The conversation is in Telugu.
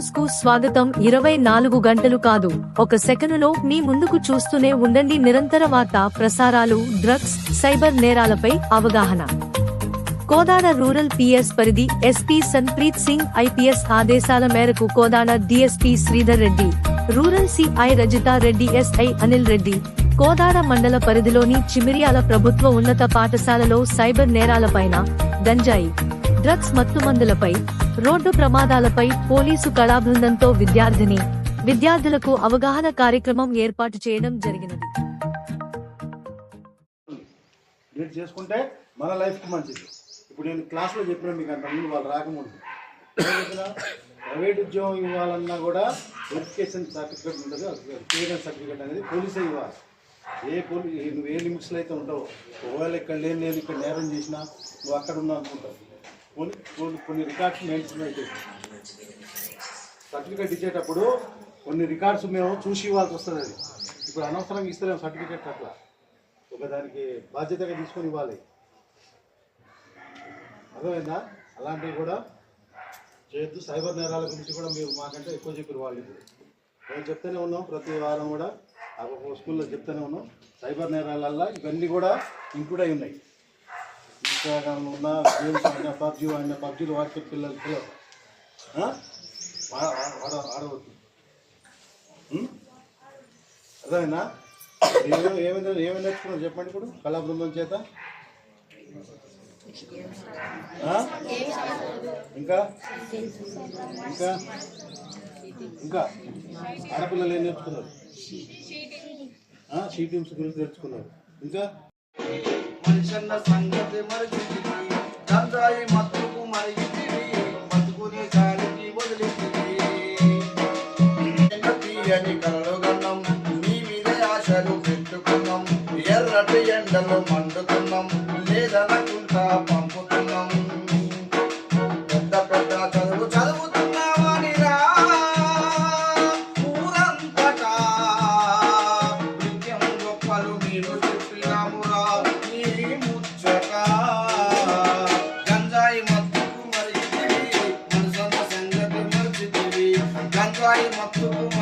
న్యూస్కు స్వాగతం. ఇరవై నాలుగు గంటలు కాదు. ఒక సెకనులో మీ ముందుకు చూస్తూనే ఉండండి. నిరంతర వార్త ప్రసారాలు డ్రగ్స్ సైబర్ నేరాలపై అవగాహన. కోదాడ రూరల్ పిఎస్ పరిధి ఎస్పీ సన్ప్రీత్ సింగ్ ఐపీఎస్ ఆదేశాల మేరకు Kodad DSP Sridhar Reddy rural CI Rajitha Reddy SI Anil Reddy Kodad మండల పరిధిలోని చిమిరియాల ప్రభుత్వ ఉన్నత పాఠశాలలో సైబర్ నేరాలపైన గంజాయి డ్రగ్స్ మత్తుమందులపై రోడ్డు ప్రమాదాలపై పోలీసు కళాబృందంతో విద్యార్థిని విద్యార్థులకు అవగాహన కార్యక్రమం ఏర్పాటు చేయడం జరిగినది. రీడ్ చేసుకుంటే మన లైఫ్కి మంచిది. ఇప్పుడు నేను క్లాస్లో చెప్పిన మీకు అంత ముందు వాళ్ళు రాకముందు. ప్రైవేట్ ఉద్యోగం ఇవ్వాలన్నా కూడా వెరిఫికేషన్ సర్టిఫికేట్ ఉంటుంది. క్లియరెన్స్ సర్టిఫికేట్ అనేది పోలీసే ఇవ్వాలి. ఏ పోలీ నువ్వు ఏ లిమిట్స్లో అయితే ఉంటావో ఒకవేళ ఇక్కడ లేని నేను ఇక్కడ నేరం చేసినా నువ్వు అక్కడ ఉన్నావు అనుకుంటావు. కొన్ని కొన్ని కొన్ని రికార్డ్స్ మెయింటైన్ సర్టిఫికేట్ ఇచ్చేటప్పుడు కొన్ని రికార్డ్స్ మేము చూసి ఇవ్వాల్సి వస్తుంది అది. ఇప్పుడు అనవసరంగా ఇస్తలేము సర్టిఫికేట్ అట్లా. ఒక దానికి బాధ్యతగా తీసుకొని ఇవ్వాలి. అర్థమైందా? అలాంటివి కూడా చేయొద్దు. సైబర్ నేరాల గురించి కూడా మీరు మాకంటే ఎక్కువ చెప్పారు వాళ్ళు మేము చెప్తూనే ఉన్నాం. ప్రతి వారం కూడా ఆ ఒక్కొక్క స్కూల్లో చెప్తూనే ఉన్నాం. సైబర్ నేరాలల్లో ఇవన్నీ కూడా ఇంక్లూడ్ అయి ఉన్నాయి. ఇన్స్టాగ్రామ్ ఉన్న గేమ్స్ ఆడినా పబ్జీ అయినా పబ్జీలు వాట్సాప్ పిల్లలు పిల్లలు ఆ? ఆడవద్దు. ఉం? ఏమేమి ఏమైనా ఏమైనా నేర్చుకున్నారు చెప్పండి ఇప్పుడు కళా బృందం చేత ఇంకా? ఇంకా? ఇంకా? ఆడపిల్లలు ఏం నేర్చుకున్నారు? షీ టీమ్స్ గురించి నేర్చుకున్నారు. ఇంకా? మనిషన్న సంగతి మరిచింది గంజాయి మత్తుకు మరిగింది బతుకుని గాలికి వదిలింది అని కలలు గన్నం నీ మీదే ఆశలు పెట్టుకున్నాం. ఎర్రటి ఎండలు మండుతున్నాం. లేదనుకుంటా vai uma turma.